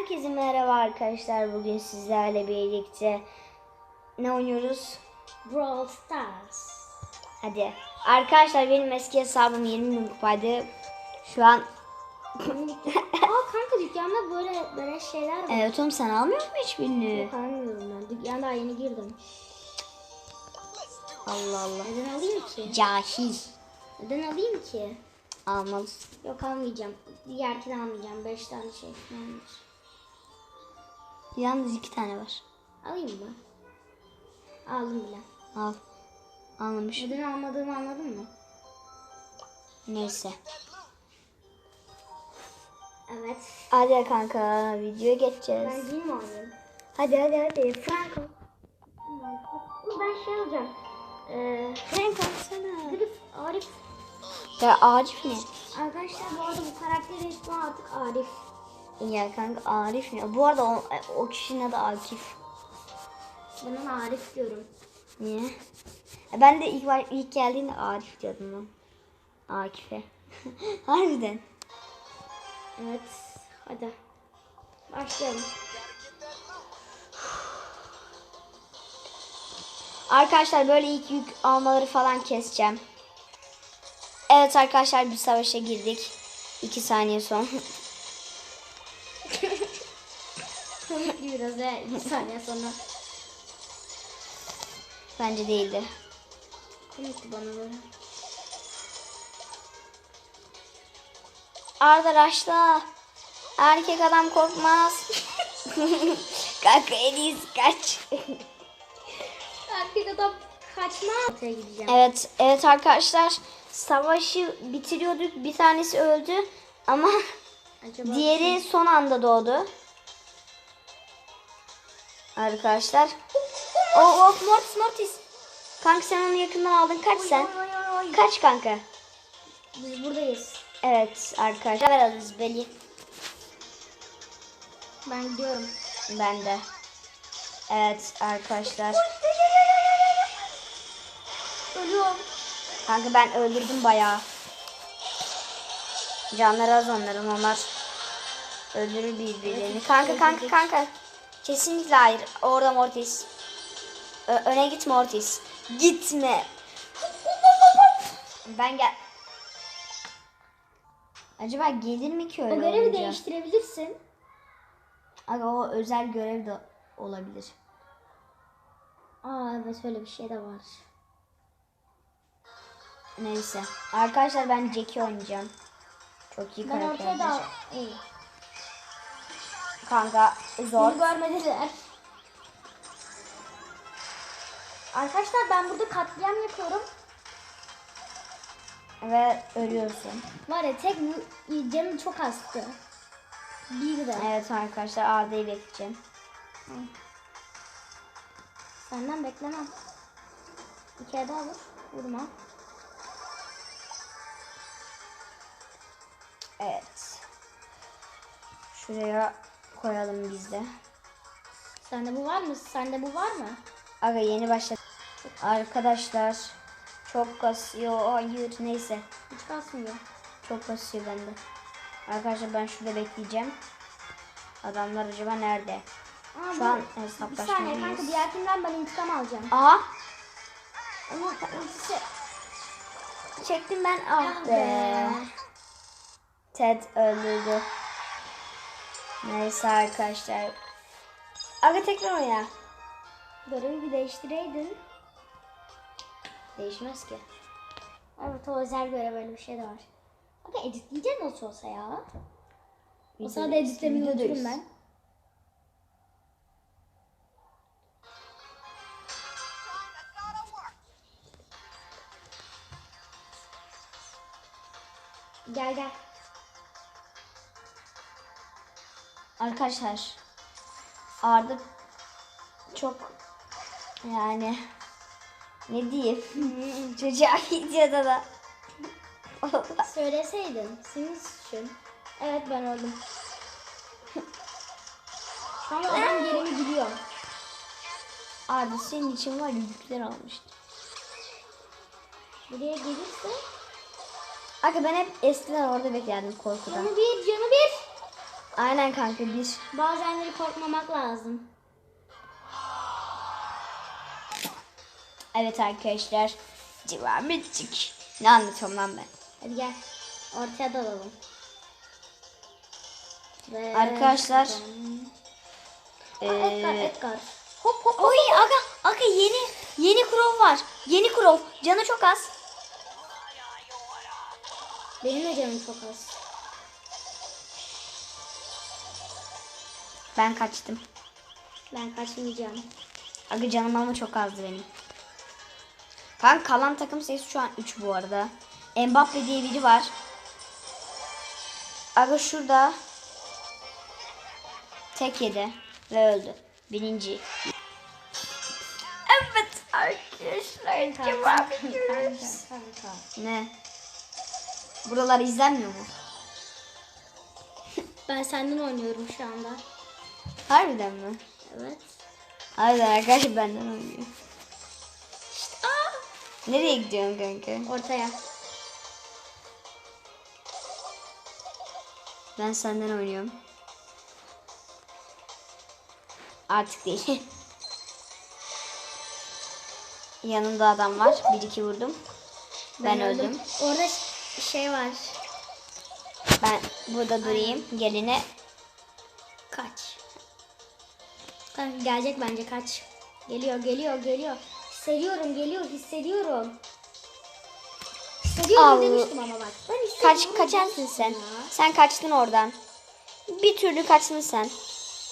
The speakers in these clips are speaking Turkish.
Herkese merhaba arkadaşlar. Bugün sizlerle birlikte ne oynuyoruz? Brawl Stars. Hadi. Arkadaşlar benim eski hesabım 20 bin kupaydı. Şu an Aa kanka dükkanda böyle böyle şeyler var. Evet oğlum sen almıyor musun hiçbirini? Yok almıyorum ben. Dükkana daha yeni girdim. Allah Allah. Neden alayım ki? Cahil. Neden alayım ki? Almalısın. Yok almayacağım. Diğerkini almayacağım. 5 tane şey falanmış. Yalnız iki tane var. Alayım mı? Aldım bile. Al. Almamış. Neden almadığımı anladın mı? Neyse. Evet. Hadi kanka videoya geçeceğiz. Ben mi alayım? Hadi hadi hadi. Franco. Ben şey alacağım. Ee, Franco alsana. Grif, Arif. Ya Arif ne? Arkadaşlar bu arada bu karakterin ismi artık Arif. Ya kanka Arif ne? Bu arada o, o kişinin adı Akif. Ben ona Arif diyorum. Niye? E, Ben de ilk, ilk geldiğinde Arif diyordum lan. Akif'e. Harbiden. Evet. Hadi. Başlayalım. Arkadaşlar böyle ilk yük almaları falan keseceğim. Evet arkadaşlar bir savaşa girdik. 2 saniye son. Komikli biraz he. Bir saniye sonra. Bence değildi. Komikti bana böyle. Arda raşla. Erkek adam korkmaz. Kanka en iyisi kaç. Erkek adam kaçma. Ortaya gideceğim. Evet, evet arkadaşlar. Savaşı bitiriyorduk. Bir tanesi öldü ama Acaba diğeri son anda doğdu. Arkadaşlar. Oh oh Mortis Mortis. Kanka sen onu yakından aldın. Kaç sen? Kaç kanka? Biz buradayız. Evet arkadaşlar. Veririz belli. Ben gidiyorum. Ben de. Evet arkadaşlar. Ölüyorum. Kanka ben öldürdüm bayağı. Canları az onların onlar. Öldürür birbirlerini. Kanka kanka kanka. Kesinlikle hayır. Orada Mortis. Ö- öne git Mortis. Gitme. Ben gel. Acaba gelir mi ki öyle O görevi olunca? değiştirebilirsin. Aga o özel görev de olabilir. Aa evet öyle bir şey de var. Neyse. Arkadaşlar ben Jackie oynayacağım. Çok iyi Ben karakter. da... İyi. Kanka zor. Beni görmediler. Arkadaşlar ben burada katliam yapıyorum. Ve ölüyorsun. Var ya tek bu- canım çok azdı. Bir de. Evet arkadaşlar Arda'yı bekleyeceğim. Senden beklemem. Bir kere daha vur. Vurma. Evet. Şuraya koyalım biz de. Sende bu var mı? Sende bu var mı? Aga yeni başladık. Arkadaşlar çok kasıyor. Hayır neyse. Hiç kasmıyor. Çok kasıyor bende. Arkadaşlar ben şurada bekleyeceğim. Adamlar acaba nerede? Aa, Şu bu- an Bir hesaplaşmalıyız. saniye kanka diğerkinden ben intikam alacağım. Aha ultisi... çektim ben. Ah be. be. Ted öldürdü. Neyse arkadaşlar. Aga tekrar oyna. Görevi bir değiştireydin. Değişmez ki. Evet o özel görev öyle bir şey de var. Kanka editleyeceğim nasıl olsa ya. O sırada editlemeyi unuturum ben. Gel gel. Arkadaşlar Arda çok yani ne diyeyim çocuğa videoda da Söyleseydin. Senin suçun. Evet ben. Şu an adam yerimi biliyor. Arda senin için var ya yükler almıştı. Buraya gelirse Aga ben hep eskiden orada beklerdim korkudan. canı bir canı bir. Aynen kanka bir. Bazenleri korkmamak lazım. Evet arkadaşlar. Devam ettik. Ne anlatıyorum lan ben? Hadi gel. Ortaya dalalım. Ve Arkadaşlar, Aa, Edgar, Ee, Edgar. Hop hop hop. Oy aga aga yeni yeni krov var. Yeni krov. Canı çok az. Benim de canım çok az. Ben kaçtım. Ben kaçmayacağım. Aga canım ama çok azdı benim. Kanka kalan takım sayısı şu an 3 bu arada. Mbappe diye biri var. Aga şurada. Tek yedi ve öldü. Birinci. Evet arkadaşlar devam ediyoruz. Ne? Buralar izlenmiyor mu? Ben senden oynuyorum şu anda. Harbiden mi? Evet. Harbiden arkadaşlar benden oynuyor. Aa! Nereye gidiyorsun kanka? Ortaya. Ben senden oynuyorum. Artık değil. Yanımda adam var. Bir iki vurdum. Ben, öldüm. Orada ş- şey var. Ben burada durayım. Geline Kaç. Kanka gelecek bence kaç. Geliyor geliyor geliyor. Hissediyorum geliyor hissediyorum. Hissediyorum Al. demiştim ama bak. Ben kaç hissediyorum kaçarsın sen. Sen kaçtın oradan. Bir türlü kaçtın sen.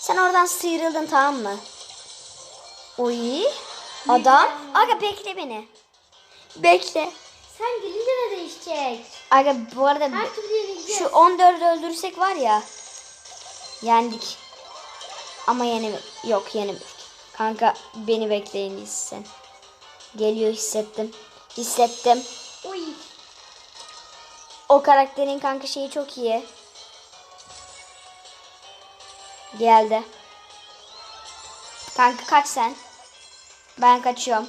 Sen oradan sıyrıldın tamam mı? Oy. Adam. Aga bekle beni. Bekle. Sen gelince ne değişecek? Aga bu arada Her türlü yenileceğiz. Şu 14'ü öldürsek var ya. Yendik. Ama yeni yok yenemedik. Kanka beni bekleyin sen. Geliyor hissettim. Hissettim. Uy. O karakterin kanka şeyi çok iyi. Geldi. Kanka kaç sen. Ben kaçıyorum.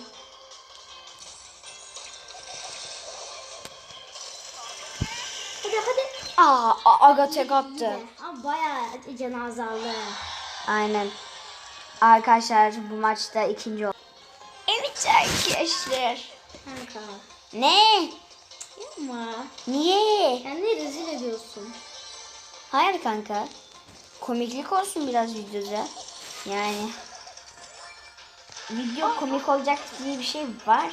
Hadi hadi. Aa, aga tek attı. Bayağı azaldı. Aynen. Arkadaşlar bu maçta ikinci oldu. Evet arkadaşlar. Kanka. Ne? Yapma. Niye? Kendini rezil ediyorsun. Hayır kanka. Komiklik olsun biraz videoda. Yani. Video komik olacak diye bir şey var.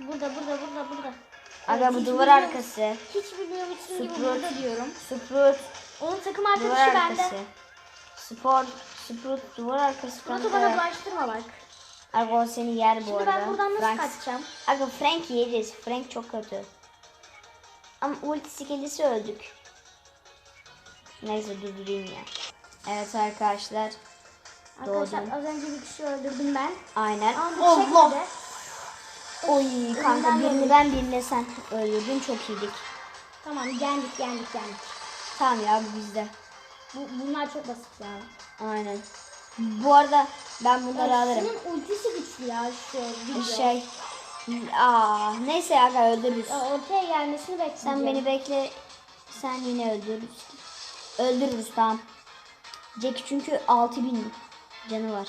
Burada burada burada burada. Aga bu duvar bilmiyorum. arkası. Hiç bilmiyormuşsun gibi Sprut. burada diyorum. Sprut Onun takım arkadaşı arkası. bende. Spor, Sprut duvar arkası Sprut'u bana bulaştırma bak. Aga o seni yer bu Şimdi arada. ben buradan nasıl Frank- kaçacağım? Aga Frank yeriz. Frank çok kötü. Ama ultisi gelirse öldük. Neyse durdurayım ya. Evet arkadaşlar. Arkadaşlar Doğdum. az önce bir kişi öldürdüm ben. Aynen. Ama Allah. şekilde Oy kanka birini ben birine sen öldürdün çok iyiydik. tamam yendik yendik yendik. Tamam ya bu bizde. Bu, bunlar çok basit ya. Aynen. Bu arada ben bunları alırım. Şunun ultisi güçlü ya şu video. Şey. Aa neyse aga öldürürüz. Ya Ortaya gelmesini bekleyeceğim. Sen beni bekle. Sen yine öldürürüz. Öldürürüz tamam. Jack çünkü 6000 canı var.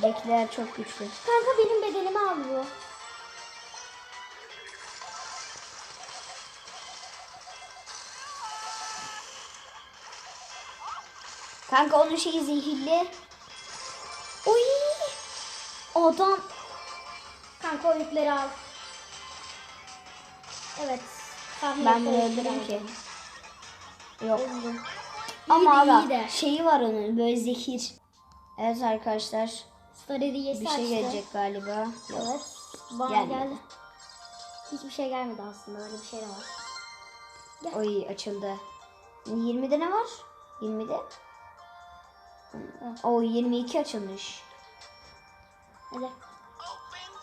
Jack'ler çok güçlü. Kanka benim bedenimi alıyor. Kanka onun şeyi zehirli. Oy! Adam Kanka o yükleri al. Evet. tahmin ben bunu öldürürüm ki. Yok. Öldüm. Ama İyi de, iyi de. şeyi var onun böyle zehir. Evet arkadaşlar hediyesi bir şey açtı. gelecek galiba. Evet. Bana Gelmedi. geldi. Hiçbir şey gelmedi aslında. Öyle bir şey de var. Oy açıldı. 20'de ne var? 20'de? O 22 açılmış. Hadi.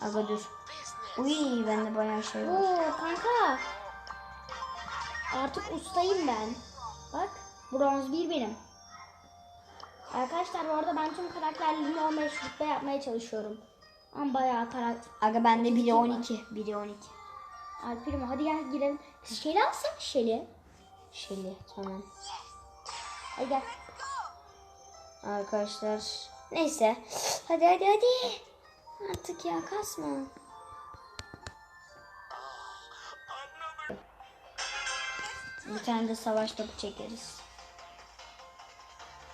Aga dur. Uy bende bayağı şey var. Oo kanka. Artık ustayım ben. Bak bronz bir benim. Arkadaşlar bu arada ben tüm karakterlerimi 15 rütbe yapmaya çalışıyorum. Ama bayağı karakter. Aga bende biri var. 12. Biri 12. Alper'im hadi gel girelim. Şeli alsana Şeli. Şeli tamam. Hadi gel. Arkadaşlar neyse. Hadi hadi hadi. Artık ya kasma. Bir tane de savaş topu çekeriz.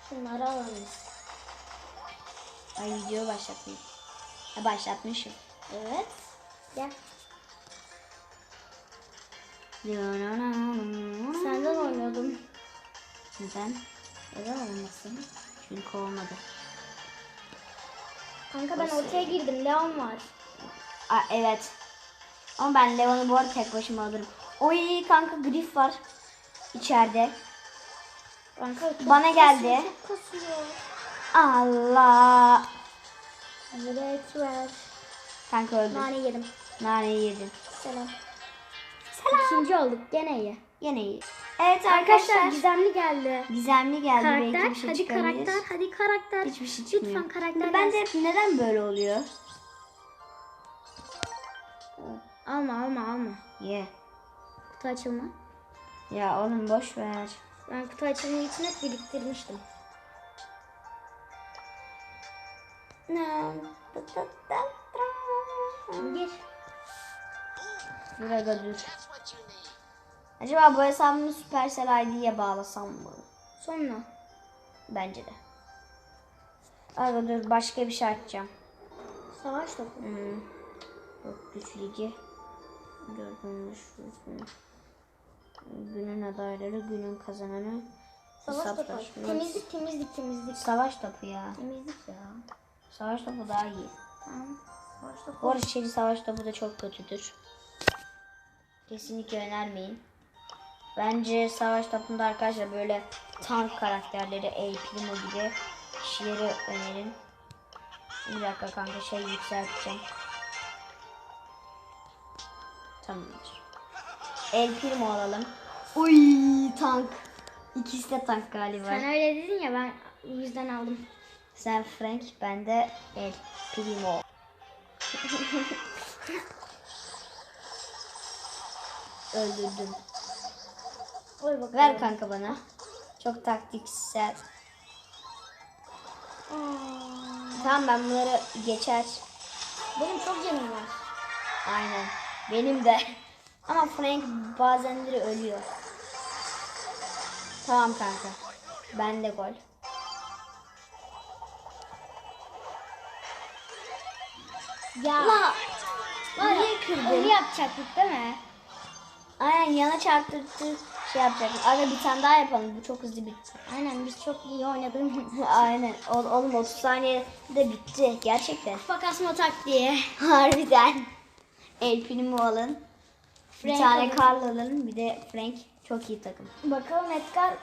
Şunları alırız. Ay video başlatmayayım. Ha, başlatmışım. Evet. Gel. Senden oynuyordum. Neden? Neden olmasın? Çünkü olmadı. Kanka ben Nasıl? ortaya girdim. Leon var. Aa, evet. Ama ben Leon'u bu arada tek başıma alırım. Oy kanka grif var. içeride. Kanka çok Bana geldi. Çok kasıyor. Allah. Evet ver. Kanka öldü. Nane yedim. Naneyi yedin. Selam. Selam. İkinci olduk. Gene iyi. Yine iyi. Evet Arkadaşlar arkadaşlar. gizemli geldi. Gizemli geldi. Belki Karakter. bir şey hadi çıkabilir. karakter. Hadi karakter. Hiçbir şey çıkmıyor. Lütfen karakter Ben de gelsin. hep neden böyle oluyor? Alma alma alma. Ye. Kutu açılma. Ya oğlum boş ver. Ben kutu açılma için hep biriktirmiştim. Gir. Burada dur. Acaba bu hesabımı Supercell ID'ye bağlasam mı? Sonra. Bence de. Aga dur başka bir şey açacağım. Savaş topu. Hmm. Yok güç ligi. Dördüncü. Günün adayları, günün kazananı. Savaş topu. Temizlik temizlik temizlik. Savaş topu ya. Temizlik ya. Savaş topu daha iyi. Tamam. Savaş topu. Bu arada savaş topu da çok kötüdür. Kesinlikle önermeyin. Bence savaş topunda arkadaşlar böyle tank karakterleri, El Primo gibi kişileri önerin. Bir dakika kanka şey yükselteceğim. Tamamdır. El Primo alalım. Uy tank. İkisi de tank galiba. Sen öyle dedin ya ben o yüzden aldım. Sen Frank, ben de El Primo. Öldürdüm. Ver kanka bana. Çok taktiksel. Aa, Tamam ben bunları geçer. benim çok canım var. Aynen. Benim de. Ama Frank bazenleri ölüyor. Tamam kanka. Ben de gol. Ya. La. Niye kırdın? Öyle yapacaktık değil mi? Aynen yana çarptırdı şey yapacak. Aga bir tane daha yapalım. Bu çok hızlı bitti. Aynen biz çok iyi oynadığımız. Aynen. O- Oğlum 30 saniyede bitti. Gerçekten. Kupa kasma taktiği. Harbiden. El Primo alın. Bir Frank tane alın. Carl alın. Bir de Frank. Çok iyi takım. Bakalım Edgar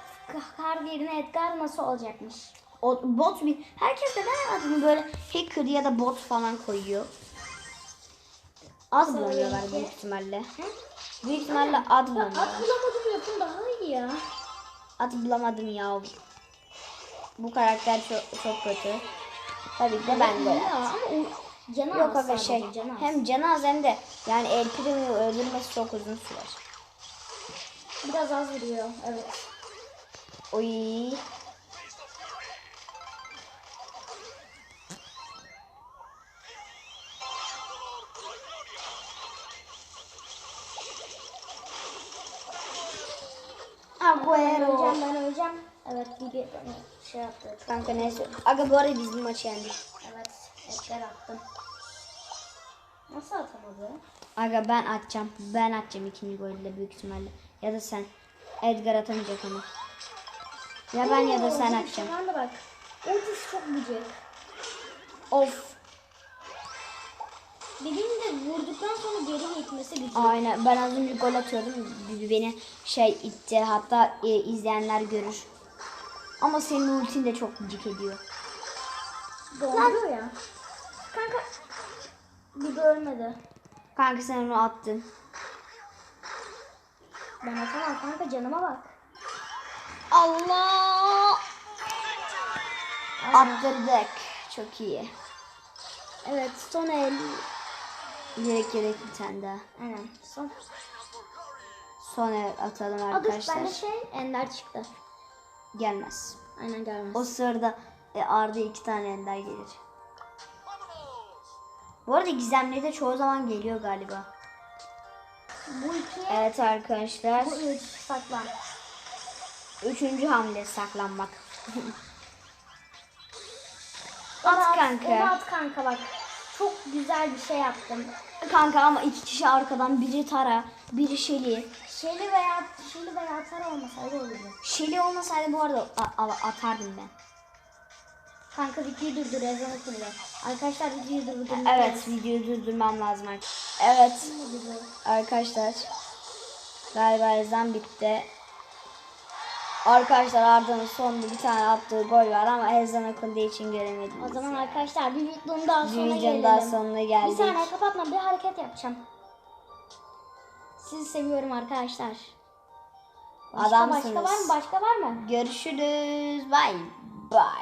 kar yerine Edgar nasıl olacakmış? O, bot bir... Herkes neden adını böyle hacker ya da bot falan koyuyor? Ad bulamıyorlar Sonraki. büyük ihtimalle. Büyük ihtimalle ad At bulamıyorlar. bulamadım yapın daha iyi ya. Ad bulamadım ya. Bu karakter çok, çok kötü. Tabii ki de ben de. Ya, ama o canı Yok sadece, şey canı hem canı az hem de yani El Primo'yu öldürmesi çok uzun sürer. Biraz az vuruyor evet. Oy. Evet bana şey yaptı. Kanka neyse. Aga bu arada biz bu maçı yendik. Evet Edgar attım. Nasıl atamadı? Aga ben atacağım. Ben atacağım ikinci golü de büyük ihtimalle. Ya da sen. Edgar atamayacak ama. Ya ben ya da sen Oo, atacaksın. Şu anda bak. Ultisi çok gıcık. Of. Dediğim de vurduktan sonra geri gitmesi gıcık. Aynen. Ben az önce gol atıyordum. Beni şey itti. Hatta e, izleyenler görür. Ama senin ultin de çok gıcık ediyor. Donduruyor ya. Kanka. Bir de ölmedi. Kanka sen onu attın. Ben atamam kanka canıma bak. Allah! Attırdık. Çok iyi. Evet son el. Direkt gerek bir tane daha. Aynen son. Son el atalım arkadaşlar. bende şey ender çıktı. Gelmez. Aynen gelmez. O sırada e, Arda iki tane ender gelir. Bu arada gizemli de çoğu zaman geliyor galiba. bu iki, Evet arkadaşlar. bu üç saklan. Üçüncü hamle saklanmak. Onu At kanka. Onu at kanka bak. Çok güzel bir şey yaptım. Kanka ama iki kişi arkadan biri Tara, biri Şeli. Şeli veya Şeli veya Tara olmasaydı olurdu. Şeli olmasaydı bu arada atardım ben. Kanka videoyu durdur ezan okunuyor. Arkadaşlar videoyu durdur. Evet videoyu durdurmam lazım. Evet arkadaşlar. Galiba ezan bitti. Arkadaşlar Arda'nın sonunda bir tane attığı gol var ama ezan okunduğu için göremedim. O zaman arkadaşlar bir videonun daha sonuna gelelim. daha sonuna Bir geldik. saniye kapatma bir hareket yapacağım. Sizi seviyorum arkadaşlar. Başka, Adamsınız. başka var mı? Başka var mı? Görüşürüz. Bye. Bye.